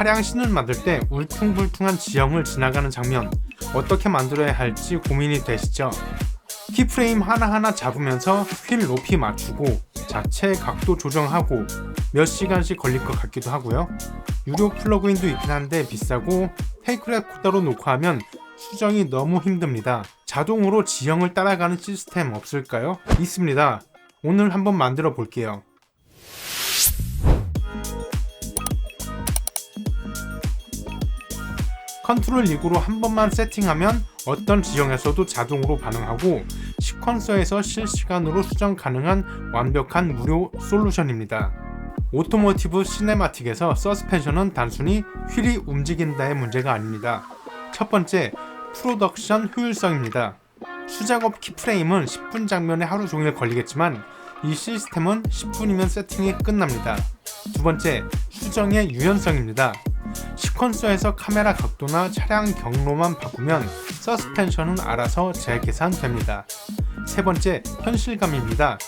차량 신을 만들 때 울퉁불퉁한 지형을 지나가는 장면 어떻게 만들어야 할지 고민이 되시죠? 키프레임 하나하나 잡으면서 휠 높이 맞추고 자체 각도 조정하고 몇 시간씩 걸릴 것 같기도 하고요. 유료 플러그인도 있긴 한데 비싸고 테이크랩 코더로 놓고 하면 수정이 너무 힘듭니다. 자동으로 지형을 따라가는 시스템 없을까요? 있습니다. 오늘 한번 만들어 볼게요. 컨트롤 리그로 한 번만 세팅하면 어떤 지형에서도 자동으로 반응하고 시퀀서에서 실시간으로 수정 가능한 완벽한 무료 솔루션입니다. 오토모티브 시네마틱에서 서스펜션은 단순히 휠이 움직인다의 문제가 아닙니다. 첫 번째, 프로덕션 효율성입니다. 수작업 키프레임은 10분 장면에 하루 종일 걸리겠지만 이 시스템은 10분이면 세팅이 끝납니다. 두 번째, 수정의 유연성입니다. 시퀀서에서 카메라 각도나 차량 경로만 바꾸면 서스펜션은 알아서 재계산됩니다. 세 번째, 현실감입니다.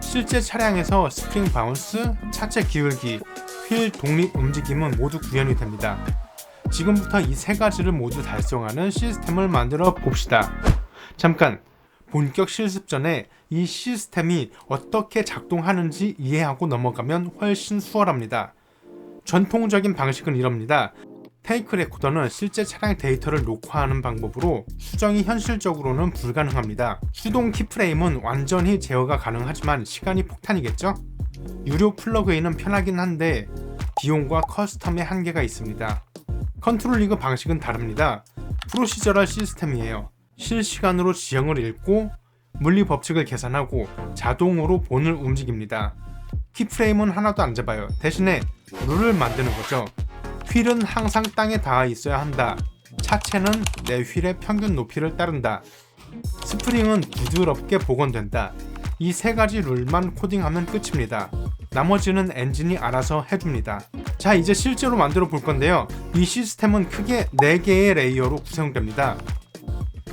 실제 차량에서 스프링 바운스, 차체 기울기, 휠 독립 움직임은 모두 구현이 됩니다. 지금부터 이 세 가지를 모두 달성하는 시스템을 만들어 봅시다. 잠깐 본격 실습 전에 이 시스템이 어떻게 작동하는지 이해하고 넘어가면 훨씬 수월합니다. 전통적인 방식은 이럽니다. 테이크 레코더는 실제 차량 데이터를 녹화하는 방법으로 수정이 현실적으로는 불가능합니다. 수동 키프레임은 완전히 제어가 가능하지만 시간이 폭탄이겠죠? 유료 플러그인은 편하긴 한데 비용과 커스텀의 한계가 있습니다. 컨트롤 리그 방식은 다릅니다. 프로시저럴 시스템이에요. 실시간으로 지형을 읽고 물리 법칙을 계산하고 자동으로 본을 움직입니다. 키프레임은 하나도 안 잡아요. 대신에 룰을 만드는 거죠. 휠은 항상 땅에 닿아 있어야 한다. 차체는 내 휠의 평균 높이를 따른다. 스프링은 부드럽게 복원된다. 이 세 가지 룰만 코딩하면 끝입니다. 나머지는 엔진이 알아서 해줍니다. 자, 이제 실제로 만들어 볼 건데요. 이 시스템은 크게 4개의 레이어로 구성됩니다.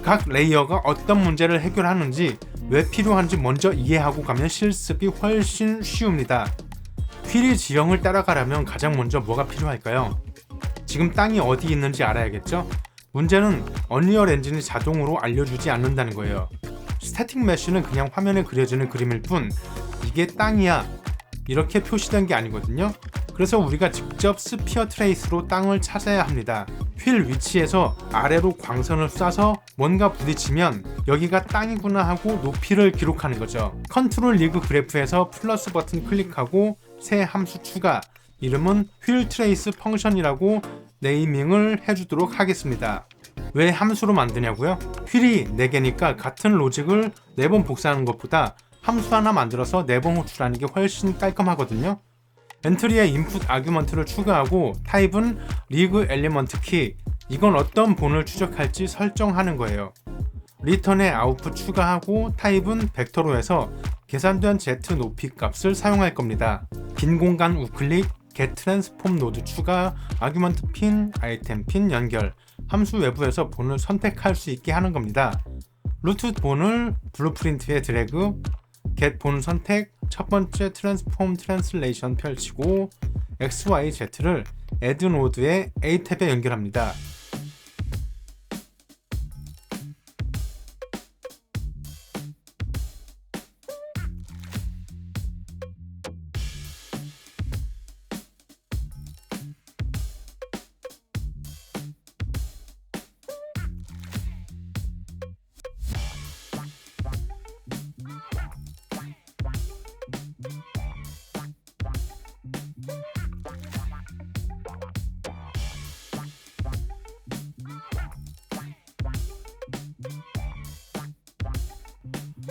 각 레이어가 어떤 문제를 해결하는지 왜 필요한지 먼저 이해하고 가면 실습이 훨씬 쉬웁니다. 휠이 지형을 따라가려면 가장 먼저 뭐가 필요할까요? 지금 땅이 어디 있는지 알아야겠죠? 문제는 언리얼 엔진이 자동으로 알려주지 않는다는 거예요. 스태틱 메쉬는 그냥 화면에 그려지는 그림일 뿐 이게 땅이야 이렇게 표시된 게 아니거든요. 그래서 우리가 직접 스피어 트레이스로 땅을 찾아야 합니다. 휠 위치에서 아래로 광선을 쏴서 뭔가 부딪히면 여기가 땅이구나 하고 높이를 기록하는 거죠. 컨트롤 리그 그래프에서 플러스 버튼 클릭하고 새 함수 추가 이름은 휠 트레이스 펑션이라고 네이밍을 해주도록 하겠습니다. 왜 함수로 만드냐고요? 휠이 4개니까 같은 로직을 4번 복사하는 것보다 함수 하나 만들어서 4번 호출하는 게 훨씬 깔끔하거든요. 엔트리에 인풋 아규먼트를 추가하고 타입은 리그 엘리먼트 키 이건 어떤 본을 추적할지 설정하는 거예요. 리턴에 아웃풋 추가하고 타입은 벡터로 해서 계산된 Z 높이 값을 사용할 겁니다. 빈 공간 우클릭, get transform 노드 추가, 아규먼트 핀, 아이템 핀 연결, 함수 외부에서 본을 선택할 수 있게 하는 겁니다. 루트 본을 블루프린트에 드래그, get 본 선택, 첫 번째 트랜스폼 트랜슬레이션 펼치고 XYZ를 add 노드에 A 탭에 연결합니다.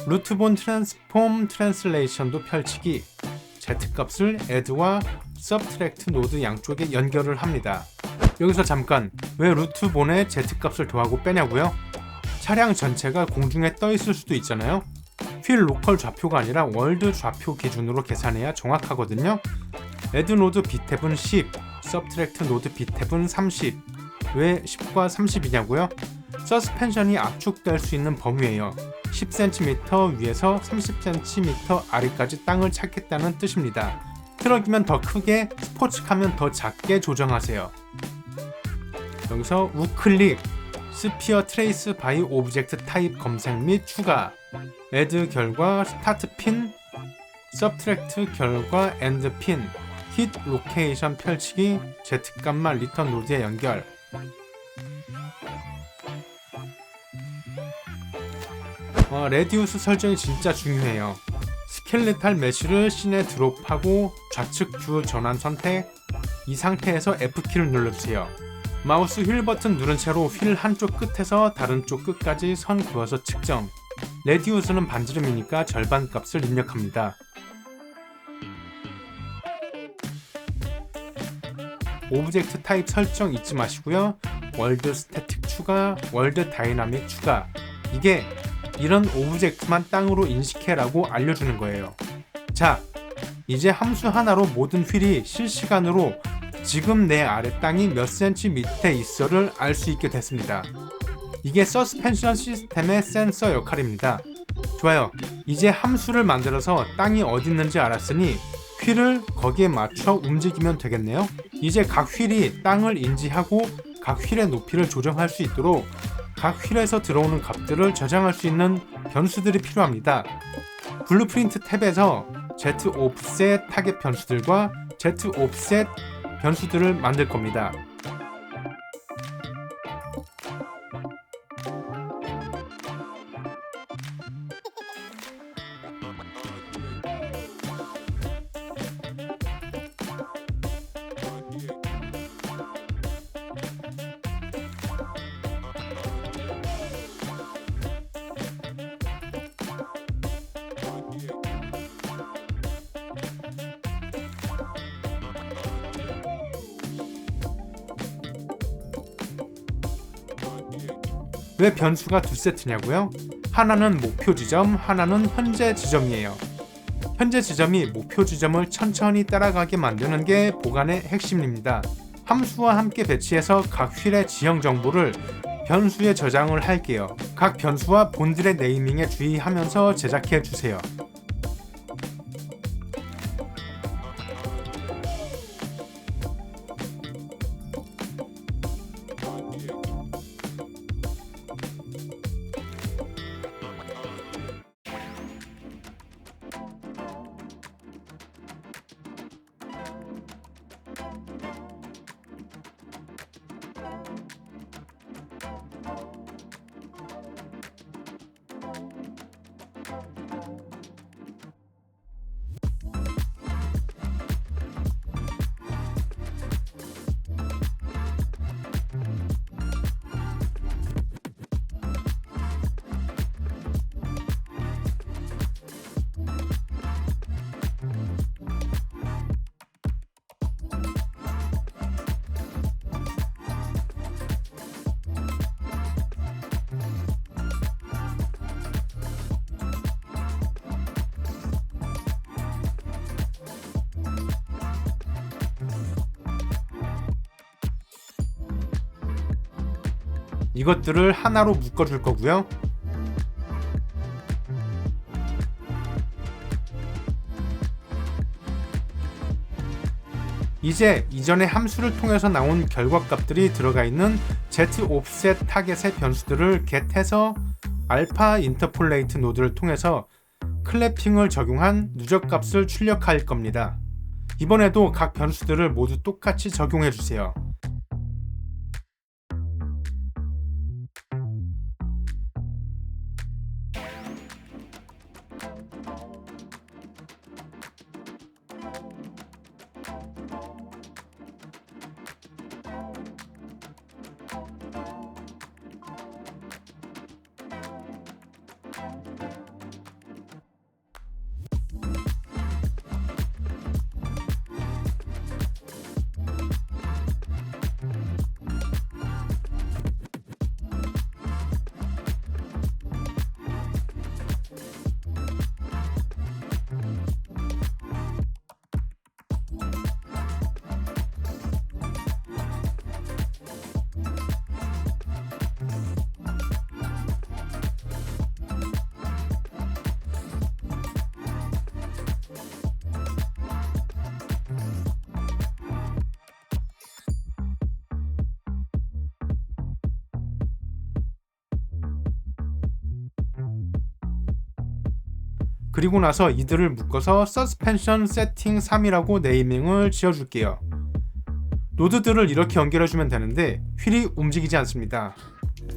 루트본 트랜스폼 트랜슬레이션도 펼치기 Z값을 add와 subtract 노드 양쪽에 연결을 합니다. 여기서 잠깐 왜 루트본에 Z값을 더하고 빼냐고요? 차량 전체가 공중에 떠 있을 수도 있잖아요. 휠 로컬 좌표가 아니라 월드 좌표 기준으로 계산해야 정확하거든요. add 노드 b탭은 10, subtract 노드 b탭은 30. 왜 10과 30이냐고요? 서스펜션이 압축될 수 있는 범위예요. 10cm 위에서 30cm 아래까지 땅을 찾겠다는 뜻입니다. 트럭이면 더 크게, 스포츠카면 더 작게 조정하세요. 여기서 우클릭, 스피어 트레이스 바이 오브젝트 타입 검색 및 추가, 애드 결과 스타트 핀, 서브트랙트 결과 엔드 핀, 힛 로케이션 펼치기, Z값만 리턴 노드에 연결. 어, 레디우스 설정이 진짜 중요해요. 스켈레탈 메쉬를 씬에 드롭하고 좌측 뷰 전환 선택 이 상태에서 F키를 눌러주세요. 마우스 휠 버튼 누른 채로 휠 한쪽 끝에서 다른 쪽 끝까지 선 그어서 측정 레디우스는 반지름이니까 절반 값을 입력합니다. 오브젝트 타입 설정 잊지 마시고요. 월드 스태틱 추가, 월드 다이나믹 추가. 이게 이런 오브젝트만 땅으로 인식해라고 알려주는 거예요. 자, 이제 함수 하나로 모든 휠이 실시간으로 지금 내 아래 땅이 몇 센치 밑에 있어를 알 수 있게 됐습니다. 이게 서스펜션 시스템의 센서 역할입니다. 좋아요. 이제 함수를 만들어서 땅이 어디 있는지 알았으니 휠을 거기에 맞춰 움직이면 되겠네요. 이제 각 휠이 땅을 인지하고 각 휠의 높이를 조정할 수 있도록 각 휠에서 들어오는 값들을 저장할 수 있는 변수들이 필요합니다. 블루프린트 탭에서 Z offset 타겟 변수들과 Z offset 변수들을 만들 겁니다. 왜 변수가 두 세트냐고요? 하나는 목표 지점, 하나는 현재 지점이에요. 현재 지점이 목표 지점을 천천히 따라가게 만드는 게 보관의 핵심입니다. 함수와 함께 배치해서 각 휠의 지형 정보를 변수에 저장을 할게요. 각 변수와 본들의 네이밍에 주의하면서 제작해 주세요. 이것들을 하나로 묶어줄 거고요. 이제 이전의 함수를 통해서 나온 결과값들이 들어가 있는 z offset 타겟의 변수들을 get해서 알파 인터폴레이트 노드를 통해서 클래핑을 적용한 누적값을 출력할 겁니다. 이번에도 각 변수들을 모두 똑같이 적용해 주세요. 그리고 나서 이들을 묶어서 서스펜션 세팅 3이라고 네이밍을 지어줄게요. 노드들을 이렇게 연결해주면 되는데 휠이 움직이지 않습니다.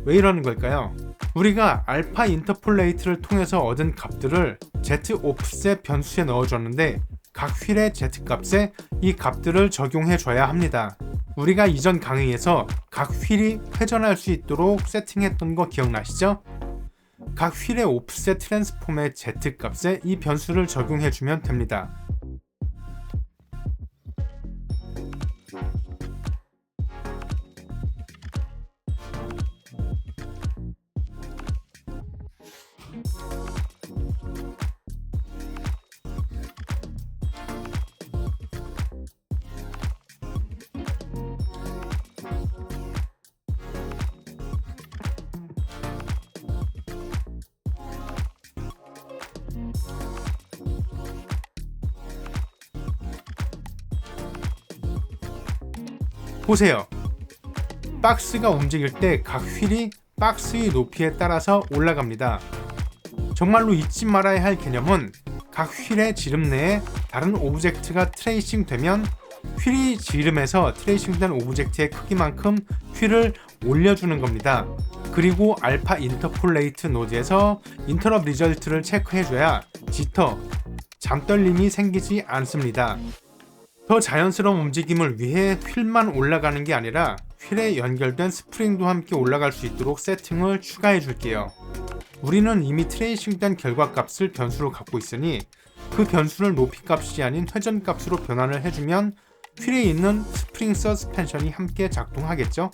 왜 이러는 걸까요? 우리가 알파 인터폴레이트를 통해서 얻은 값들을 Z 옵셋 변수에 넣어줬는데 각 휠의 Z 값에 이 값들을 적용해줘야 합니다. 우리가 이전 강의에서 각 휠이 회전할 수 있도록 세팅했던 거 기억나시죠? 각 휠의 옵셋 트랜스폼의 Z 값에 이 변수를 적용해주면 됩니다. 보세요. 박스가 움직일 때 각 휠이 박스의 높이에 따라서 올라갑니다. 정말로 잊지 말아야 할 개념은 각 휠의 지름 내에 다른 오브젝트가 트레이싱 되면 휠이 지름에서 트레이싱된 오브젝트의 크기만큼 휠을 올려주는 겁니다. 그리고 알파 인터폴레이트 노드에서 인터럽 리절트를 체크해줘야 지터, 잠떨림이 생기지 않습니다. 더 자연스러운 움직임을 위해 휠만 올라가는 게 아니라 휠에 연결된 스프링도 함께 올라갈 수 있도록 세팅을 추가해 줄게요. 우리는 이미 트레이싱된 결과값을 변수로 갖고 있으니 그 변수를 높이값이 아닌 회전값으로 변환을 해주면 휠에 있는 스프링 서스펜션이 함께 작동하겠죠?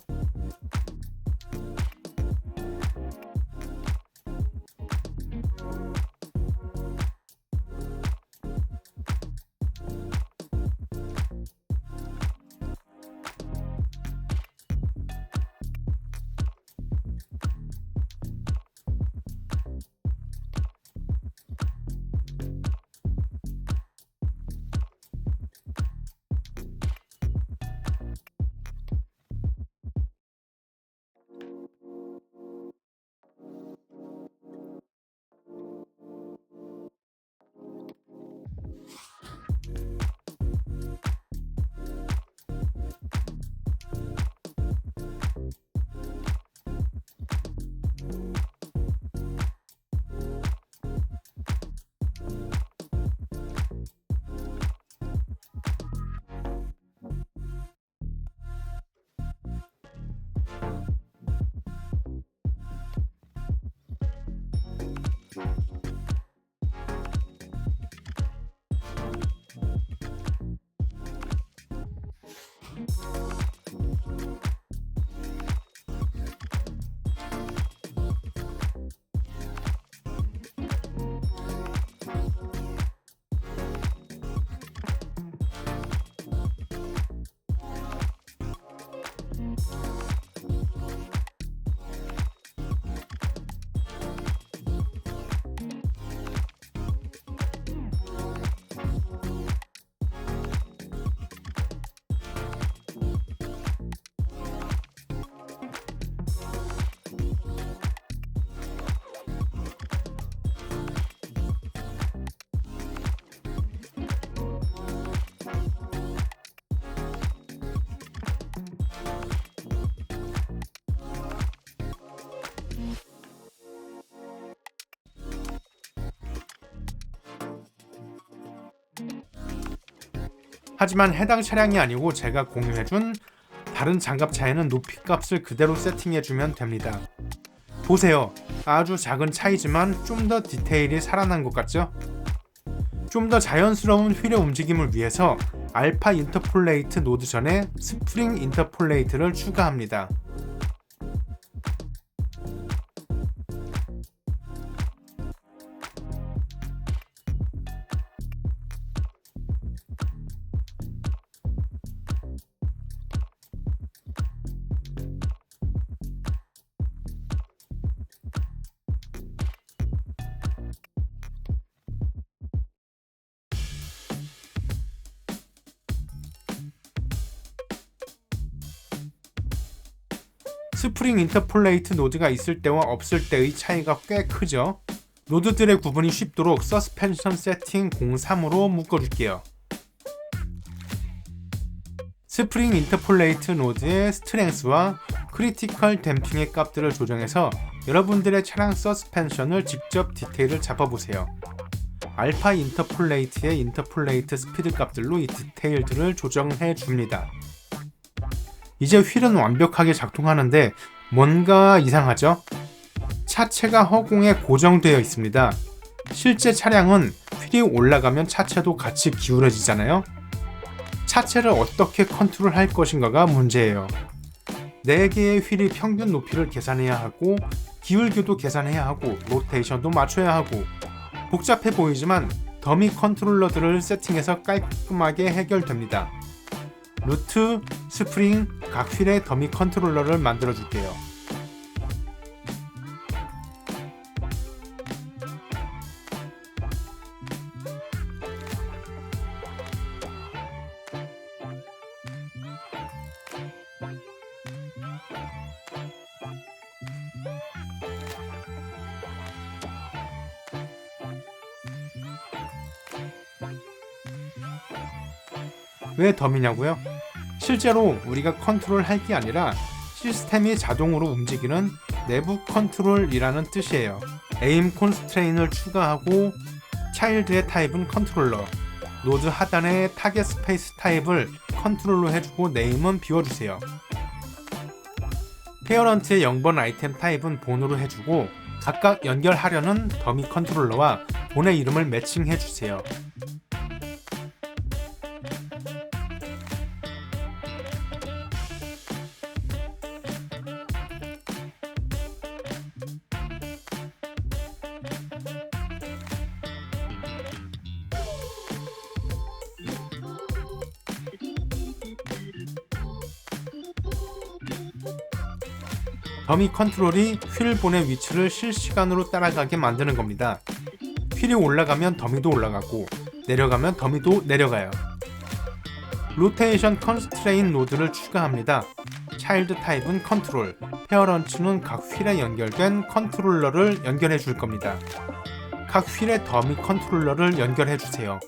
하지만 해당 차량이 아니고 제가 공유해준 다른 장갑차에는 높이값을 그대로 세팅해주면 됩니다. 보세요. 아주 작은 차이지만 좀 더 디테일이 살아난 것 같죠? 좀 더 자연스러운 휠의 움직임을 위해서 알파 인터폴레이트 노드 전에 스프링 인터폴레이트를 추가합니다. 스프링 인터폴레이트 노드가 있을 때와 없을 때의 차이가 꽤 크죠. 노드들의 구분이 쉽도록 서스펜션 세팅 03으로 묶어줄게요. 스프링 인터폴레이트 노드의 스트렝스와 크리티컬 댐핑의 값들을 조정해서 여러분들의 차량 서스펜션을 직접 디테일을 잡아보세요. 알파 인터폴레이트의 인터폴레이트 스피드 값들로 이 디테일들을 조정해 줍니다. 이제 휠은 완벽하게 작동하는데 뭔가 이상하죠? 차체가 허공에 고정되어 있습니다. 실제 차량은 휠이 올라가면 차체도 같이 기울어지잖아요. 차체를 어떻게 컨트롤 할 것인가가 문제예요. 4개의 휠이 평균 높이를 계산해야 하고 기울기도 계산해야 하고 로테이션도 맞춰야 하고 복잡해 보이지만 더미 컨트롤러들을 세팅해서 깔끔하게 해결됩니다. 루트, 스프링, 각 휠의 더미 컨트롤러를 만들어 줄게요. 왜 덤이냐고요? 실제로 우리가 컨트롤 할 게 아니라 시스템이 자동으로 움직이는 내부 컨트롤이라는 뜻이에요. 에임 콘스트레인을 추가하고 차일드의 타입은 컨트롤러, 노드 하단에 타겟 스페이스 타입을 컨트롤로 해주고 네임은 비워주세요. 페어런트의 0번 아이템 타입은 본으로 해주고 각각 연결하려는 더미 컨트롤러와 본의 이름을 매칭해주세요. 더미 컨트롤이 휠 본의 위치를 실시간으로 따라가게 만드는 겁니다. 휠이 올라가면 더미도 올라가고 내려가면 더미도 내려가요. 로테이션 컨스트레인 노드를 추가합니다. 차일드 타입은 컨트롤, 페어런치는 각 휠에 연결된 컨트롤러를 연결해 줄 겁니다. 각 휠에 더미 컨트롤러를 연결해 주세요.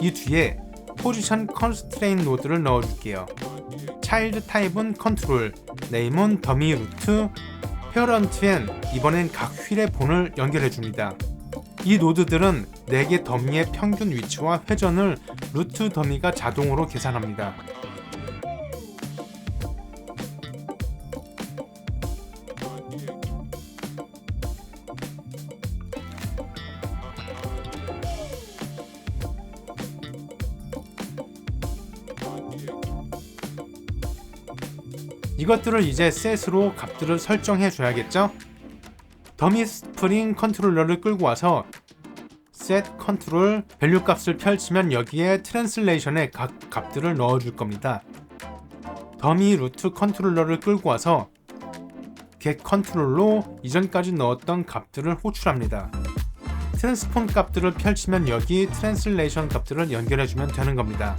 이 뒤에 포지션 컨스트레인 노드를 넣어줄게요. 차일드 타입은 컨트롤, 네임은 더미 루트, 페어런트 엔 이번엔 각 휠의 본을 연결해줍니다. 이 노드들은 4개 더미의 평균 위치와 회전을 루트 더미가 자동으로 계산합니다. 이것들을 이제 셋으로 값들을 설정해 줘야겠죠? 더미 스프링 컨트롤러를 끌고 와서 set 컨트롤 밸류 값을 펼치면 여기에 트랜슬레이션에 각 값들을 넣어 줄 겁니다. 더미 루트 컨트롤러를 끌고 와서 get 컨트롤로 이전까지 넣었던 값들을 호출합니다. 트랜스폰 값들을 펼치면 여기 트랜슬레이션 값들을 연결해 주면 되는 겁니다.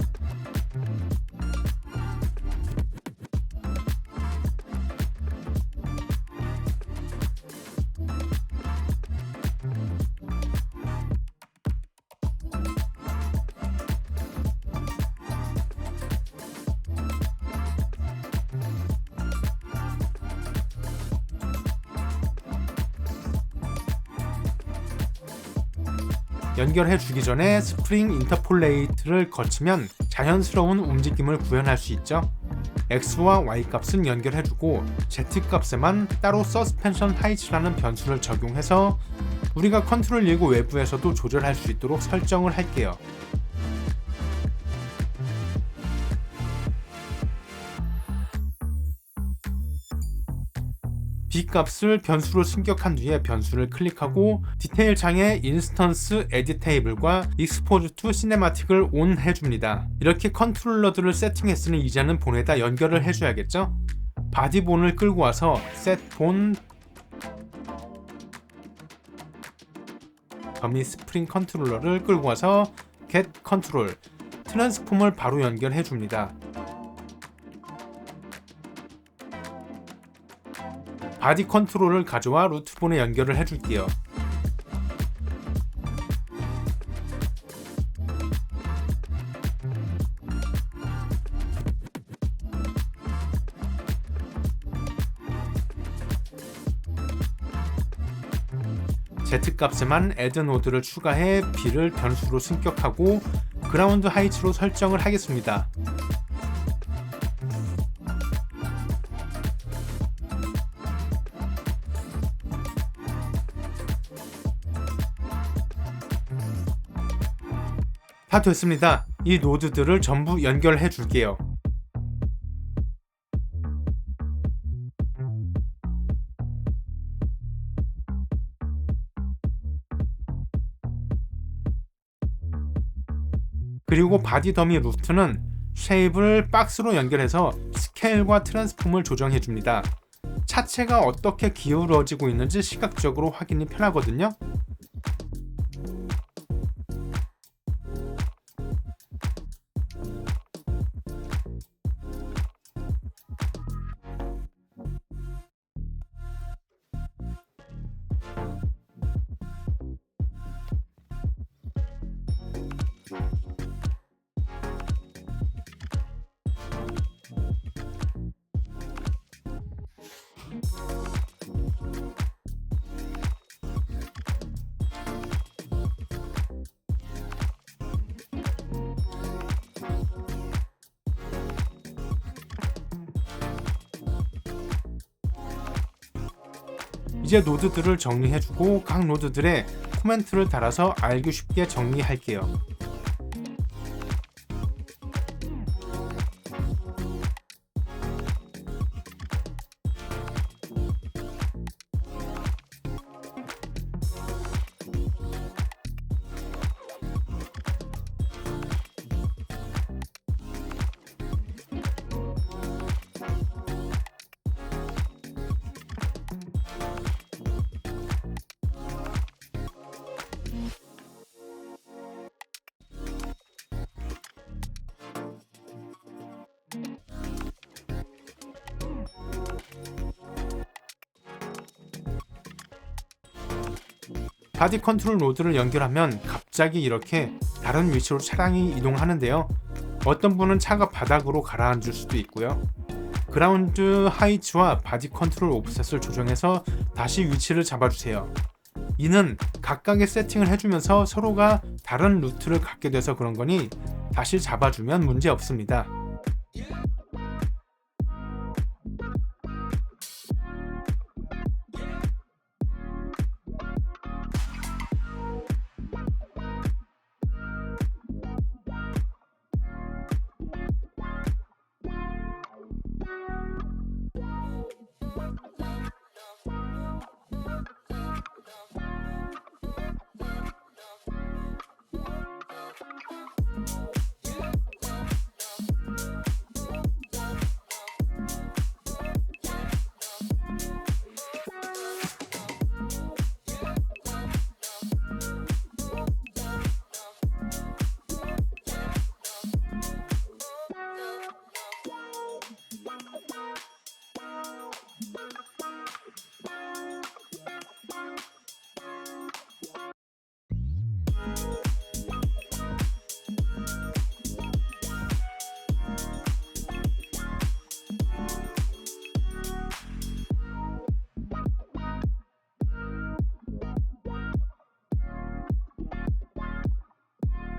연결해 주기 전에 스프링 인터폴레이트를 거치면 자연스러운 움직임을 구현할 수 있죠. X와 Y 값은 연결해 주고 Z 값에만 따로 서스펜션 하이츠라는 변수를 적용해서 우리가 컨트롤 일구 외부에서도 조절할 수 있도록 설정을 할게요. B 값을 변수로 승격한 뒤에 변수를 클릭하고 디테일 창에 인스턴스 에디 테이블과 익스포즈 투 시네마틱을 온 해줍니다. 이렇게 컨트롤러들을 세팅했으니 이제는 본에다 연결을 해줘야겠죠? 바디본을 끌고 와서 set본 더미 스프링 컨트롤러를 끌고 와서 get 컨트롤 트랜스폼을 바로 연결해 줍니다. 바디 컨트롤을 가져와 루트본에 연결을 해줄게요. 값에만 add 노드를 추가해 B를 변수로 승격하고 그라운드 하이츠로 설정을 하겠습니다. 다 됐습니다. 이 노드들을 전부 연결해 줄게요. 그리고 바디 더미 루트는 쉐입을 박스로 연결해서 스케일과 트랜스폼을 조정해 줍니다. 차체가 어떻게 기울어지고 있는지 시각적으로 확인이 편하거든요. 이제 노드들을 정리해주고 각 노드들의 코멘트를 달아서 알기 쉽게 정리할게요. 바디 컨트롤 노드를 연결하면 갑자기 이렇게 다른 위치로 차량이 이동하는데요. 어떤 분은 차가 바닥으로 가라앉을 수도 있고요. 그라운드 하이츠와 바디 컨트롤 오프셋을 조정해서 다시 위치를 잡아주세요. 이는 각각의 세팅을 해주면서 서로가 다른 루트를 갖게 돼서 그런 거니 다시 잡아주면 문제 없습니다.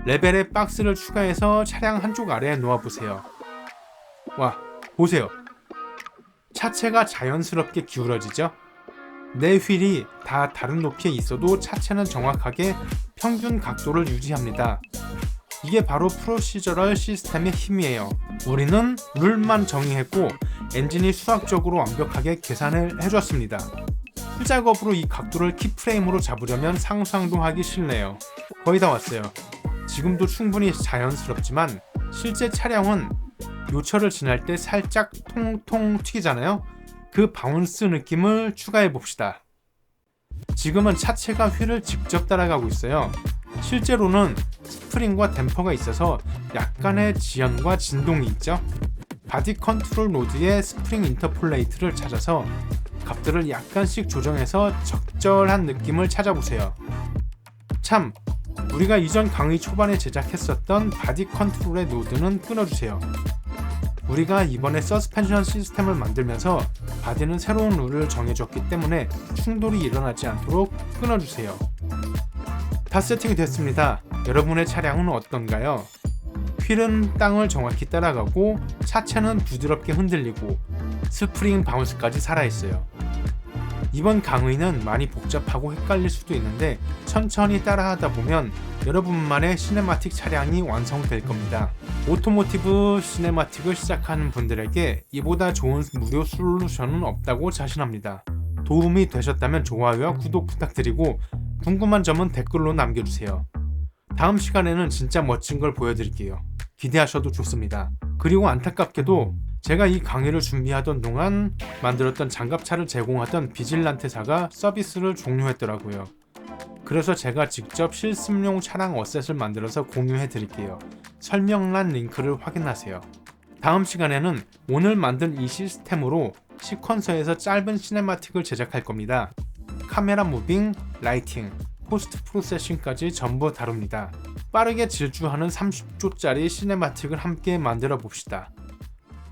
레벨에 박스를 추가해서 차량 한쪽 아래에 놓아보세요. 와, 보세요. 차체가 자연스럽게 기울어지죠? 내 휠이 다 다른 높이에 있어도 차체는 정확하게 평균 각도를 유지합니다. 이게 바로 프로시저럴 시스템의 힘이에요. 우리는 룰만 정의했고 엔진이 수학적으로 완벽하게 계산을 해줬습니다. 수작업으로 이 각도를 키프레임으로 잡으려면 상상도 하기 싫네요. 거의 다 왔어요. 지금도 충분히 자연스럽지만 실제 차량은 요철을 지날 때 살짝 통통 튀기잖아요. 그 바운스 느낌을 추가해 봅시다. 지금은 차체가 휠을 직접 따라가고 있어요. 실제로는 스프링과 댐퍼가 있어서 약간의 지연과 진동이 있죠. 바디 컨트롤 노드의 스프링 인터폴레이트를 찾아서 값들을 약간씩 조정해서 적절한 느낌을 찾아보세요. 참, 우리가 이전 강의 초반에 제작했었던 바디 컨트롤의 노드는 끊어주세요. 우리가 이번에 서스펜션 시스템을 만들면서 바디는 새로운 룰을 정해줬기 때문에 충돌이 일어나지 않도록 끊어주세요. 다 세팅이 됐습니다. 여러분의 차량은 어떤가요? 휠은 땅을 정확히 따라가고 차체는 부드럽게 흔들리고 스프링 바운스까지 살아있어요. 이번 강의는 많이 복잡하고 헷갈릴 수도 있는데 천천히 따라하다 보면 여러분만의 시네마틱 차량이 완성될 겁니다. 오토모티브 시네마틱을 시작하는 분들에게 이보다 좋은 무료 솔루션은 없다고 자신합니다. 도움이 되셨다면 좋아요와 구독 부탁드리고 궁금한 점은 댓글로 남겨주세요. 다음 시간에는 진짜 멋진 걸 보여드릴게요. 기대하셔도 좋습니다. 그리고 안타깝게도 제가 이 강의를 준비하던 동안 만들었던 장갑차를 제공하던 비질란테사가 서비스를 종료했더라고요. 그래서 제가 직접 실습용 차량 어셋을 만들어서 공유해 드릴게요. 설명란 링크를 확인하세요. 다음 시간에는 오늘 만든 이 시스템으로 시퀀서에서 짧은 시네마틱을 제작할 겁니다. 카메라 무빙, 라이팅, 포스트 프로세싱까지 전부 다룹니다. 빠르게 질주하는 30초짜리 시네마틱을 함께 만들어 봅시다.